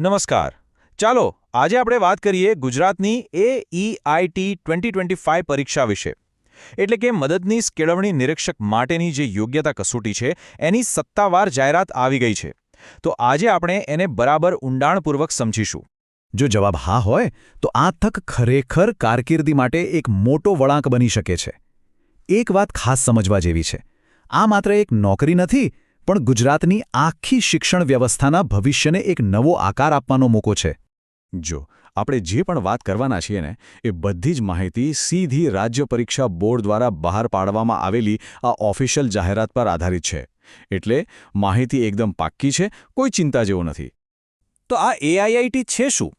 નમસ્કાર. ચાલો, આજે આપણે વાત કરીએ ગુજરાતની એઈઆઈટી ટ્વેન્ટી ટ્વેન્ટી ફાઇવ પરીક્ષા વિશે. એટલે કે મદદનીશ કેળવણી નિરીક્ષક માટેની જે યોગ્યતા કસોટી છે, એની સત્તાવાર જાહેરાત આવી ગઈ છે. તો આજે આપણે એને બરાબર ઊંડાણપૂર્વક સમજીશું. જો જવાબ હા હોય, તો આ તક ખરેખર કારકિર્દી માટે એક મોટો વળાંક બની શકે છે. એક વાત ખાસ સમજવા જેવી છે. આ માત્ર એક નોકરી નથી પણ ગુજરાતની આખી શિક્ષણ વ્યવસ્થાના ભવિષ્યને એક નવો આકાર આપવાનો મોકો છે. જો આપણે જે પણ વાત કરવાના છીએ ને, એ બધી જ માહિતી સીધી રાજ્ય પરીક્ષા બોર્ડ દ્વારા બહાર પાડવામાં આવેલી આ ઓફિશિયલ જાહેરાત પર આધારિત છે. એટલે માહિતી એકદમ પાક્કી છે, કોઈ ચિંતા જેવું નથી. તો આ એઆઈઆઈટી છે શું?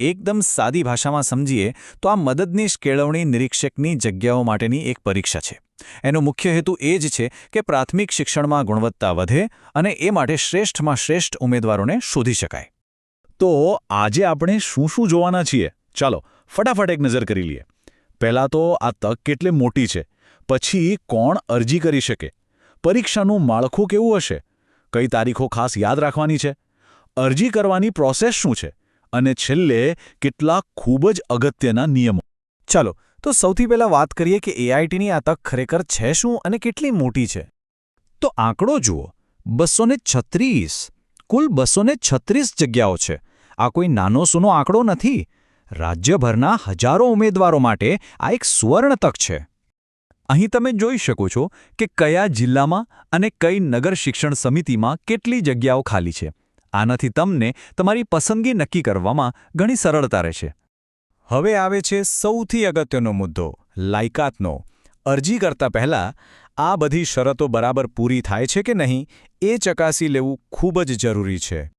એકદમ સાદી ભાષામાં સમજીએ, તો આ મદદનીશ કેળવણી નિરીક્ષકની જગ્યાઓ માટેની એક પરીક્ષા છે. એનો મુખ્ય હેતુ એ જ છે કે પ્રાથમિક શિક્ષણમાં ગુણવત્તા વધે અને એ માટે શ્રેષ્ઠમાં શ્રેષ્ઠ ઉમેદવારોને શોધી શકાય. તો આજે આપણે શું શું જોવાના છીએ? ચાલો, ફટાફટ એક નજર કરી લઈએ. પહેલાં તો આ તક કેટલી મોટી છે. પછી કોણ અરજી કરી શકે? પરીક્ષાનું માળખું કેવું હશે? કઈ તારીખો ખાસ યાદ રાખવાની છે? અરજી કરવાની પ્રોસેસ શું છે? અને છેલ્લે કેટલાક ખૂબ જ અગત્યના નિયમો. ચાલો, તો સૌથી પહેલા વાત કરીએ કે એઆઈટીની આ તક ખરેખર છે શું અને કેટલી મોટી છે? તો આંકડો જુઓ. બસો કુલ બસો જગ્યાઓ છે. આ કોઈ નાનો સૂનો આંકડો નથી. રાજ્યભરના હજારો ઉમેદવારો માટે આ એક સુવર્ણ તક છે. અહીં તમે જોઈ શકો છો કે કયા જિલ્લામાં અને કઈ નગર શિક્ષણ સમિતિમાં કેટલી જગ્યાઓ ખાલી છે. આનાથી તમને તમારી પસંદગી નક્કી કરવામાં ઘણી સરળતા રહેશે. હવે આવે છે સૌથી અગત્યનો મુદ્દો, લાયકાતનો. અરજી કરતા પહેલા, આ બધી શરતો બરાબર પૂરી થાય છે કે નહીં, એ ચકાસી લેવું ખૂબ જ જરૂરી છે.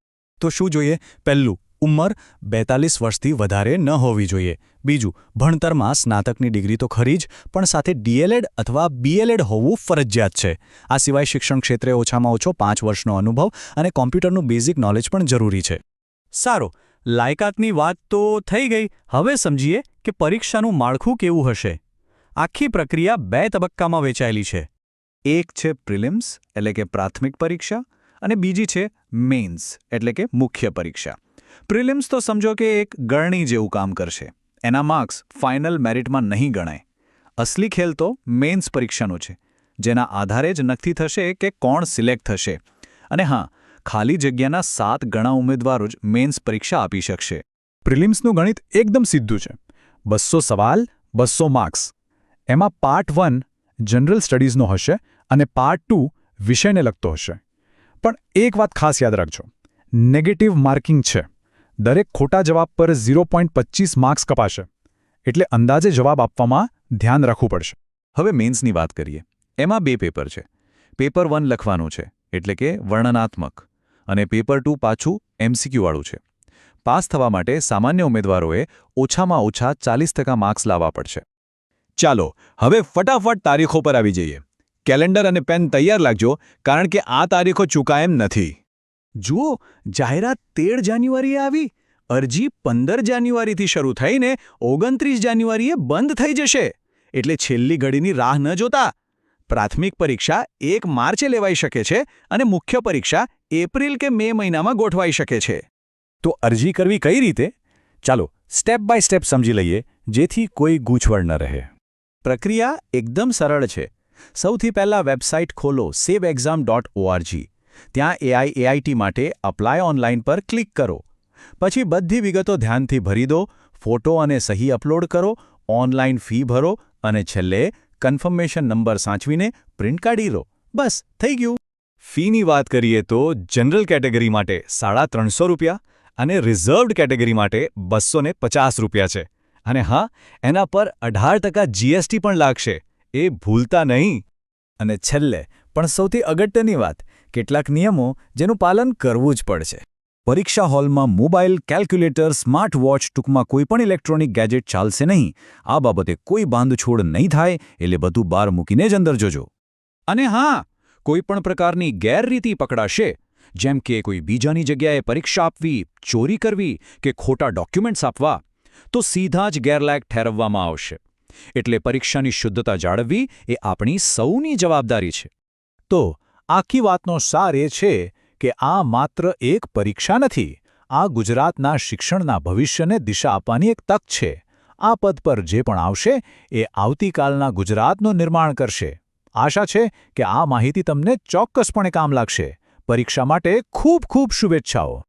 તો શું જોઈએ? પહેલું ઉંમર બેતાલીસ વર્ષથી વધારે ન હોવી જોઈએ. બીજું, ભણતરમાં સ્નાતકની ડિગ્રી તો ખરી જ, પણ સાથે ડીએલએડ અથવા બીએલએડ હોવું ફરજિયાત છે. આ સિવાય શિક્ષણ ક્ષેત્રે ઓછામાં ઓછો પાંચ વર્ષનો અનુભવ અને કોમ્પ્યુટરનું બેઝિક નોલેજ પણ જરૂરી છે. સારું, લાયકાતની વાત તો થઈ ગઈ. હવે સમજીએ કે પરીક્ષાનું માળખું કેવું હશે. આખી પ્રક્રિયા બે તબક્કામાં વેચાયેલી છે. એક છે પ્રિલિમ્સ, એટલે કે પ્રાથમિક પરીક્ષા, અને બીજી છે મેઇન્સ, એટલે કે મુખ્ય પરીક્ષા. પ્રિલિમ્સ તો સમજો કે એક ગળણી જેવું કામ કરશે. એના માર્ક્સ ફાઇનલ મેરિટમાં નહીં ગણાય. અસલી ખેલ તો મેન્સ પરીક્ષાનો છે, જેના આધારે જ નક્કી થશે કે કોણ સિલેક્ટ થશે. અને હા, ખાલી જગ્યાના સાત ગણા ઉમેદવારો જ મેન્સ પરીક્ષા આપી શકશે. પ્રિલિમ્સનું ગણિત એકદમ સીધું છે. બસો સવાલ, બસો માર્ક્સ. એમાં પાર્ટ વન જનરલ સ્ટડીઝનો હશે અને પાર્ટ ટુ વિષયને લગતો હશે. પણ એક વાત ખાસ યાદ રાખજો. નેગેટિવ માર્કિંગ છે. દરેક ખોટા જવાબ પર ઝીરો માર્ક્સ કપાશે. એટલે અંદાજે જવાબ આપવામાં ધ્યાન રાખવું પડશે. હવે મેન્સની વાત કરીએ. એમાં બે પેપર છે. પેપર વન લખવાનું છે, એટલે કે વર્ણનાત્મક. અને પેપર ટુ પાછું એમસીક્યુવાળું છે. પાસ થવા માટે સામાન્ય ઉમેદવારોએ ઓછામાં ઓછા ચાલીસ ટકા માર્ક્સ લાવવા પડશે. ચાલો, હવે ફટાફટ તારીખો પર આવી જઈએ. કેલેન્ડર અને પેન તૈયાર લાગજો, કારણ કે આ તારીખો ચૂકાયેમ નથી. જુઓ, જાહેરાત તેર જાન્યુઆરીએ આવી. અરજી પંદર જાન્યુઆરીથી શરૂ થઈને ઓગણત્રીસ જાન્યુઆરીએ બંધ થઈ જશે. એટલે છેલ્લી ઘડીની રાહ ન જોતા. પ્રાથમિક પરીક્ષા એક માર્ચે લેવાઈ શકે છે અને મુખ્ય પરીક્ષા એપ્રિલ કે મે મહિનામાં ગોઠવાઈ શકે છે. તો અરજી કરવી કઈ રીતે? ચાલો, સ્ટેપ બાય સ્ટેપ સમજી લઈએ, જેથી કોઈ ગૂંચવણ ન રહે. પ્રક્રિયા એકદમ સરળ છે. સૌથી પહેલા વેબસાઇટ ખોલો સેવ એક્ઝામ ડોટ ઓઆરજી ત્યાં એઆઈ એઆઈટી માટે અપ્લાય ઓનલાઈન પર ક્લિક કરો. પછી બધી વિગતો ધ્યાનથી ભરી દો ફોટો અને સહી અપલોડ કરો ઓનલાઈન ફી ભરો અને છેલ્લે કન્ફર્મેશન નંબર સાચવીને પ્રિન્ટ કાઢી લો. બસ, થઈ ગયું. ફીની વાત કરીએ તો જનરલ કેટેગરી માટે સાડા ત્રણસો રૂપિયા અને રિઝર્વડ કેટેગરી માટે બસો પચાસ રૂપિયા છે. અને હા, એના પર અઢાર ટકા જીએસટી પણ લાગશે. એ ભૂલતા નહીં. અને છેલ્લે, પણ સૌથી અગત્યની વાત કેટલાક નિયમો જેનું પાલન કરવું જ પડશે. પરીક્ષા હોલમાં મોબાઈલ કેલ્ક્યુલેટર સ્માર્ટ વોચ ટૂંકમાં કોઈપણ ઇલેક્ટ્રોનિક ગેજેટ ચાલશે નહીં. આ બાબતે કોઈ બાંધછોડ નહીં થાય એટલે બધું બહાર મૂકીને જ અંદર જોજો. અને હા કોઈપણ પ્રકારની ગેરરીતિ પકડાશે. જેમ કે કોઈ બીજાની જગ્યાએ પરીક્ષા આપવી, ચોરી કરવી કે ખોટા ડોક્યુમેન્ટ્સ આપવા, તો સીધા જ ગેરલાયક ઠેરવવામાં આવશે. એટલે પરીક્ષાની શુદ્ધતા જાળવવી એ આપણી સૌની જવાબદારી છે. તો આખી વાતનો સાર એ છે કે આ માત્ર એક પરીક્ષા નથી, આ ગુજરાતના શિક્ષણના ભવિષ્યને દિશા આપવાની એક તક છે. આ પદ પર જે પણ આવશે એ આવતીકાલના ગુજરાતનું નિર્માણ કરશે. આશા છે કે આ માહિતી તમને ચોક્કસપણે કામ લાગશે. પરીક્ષા માટે ખૂબ ખૂબ શુભેચ્છાઓ.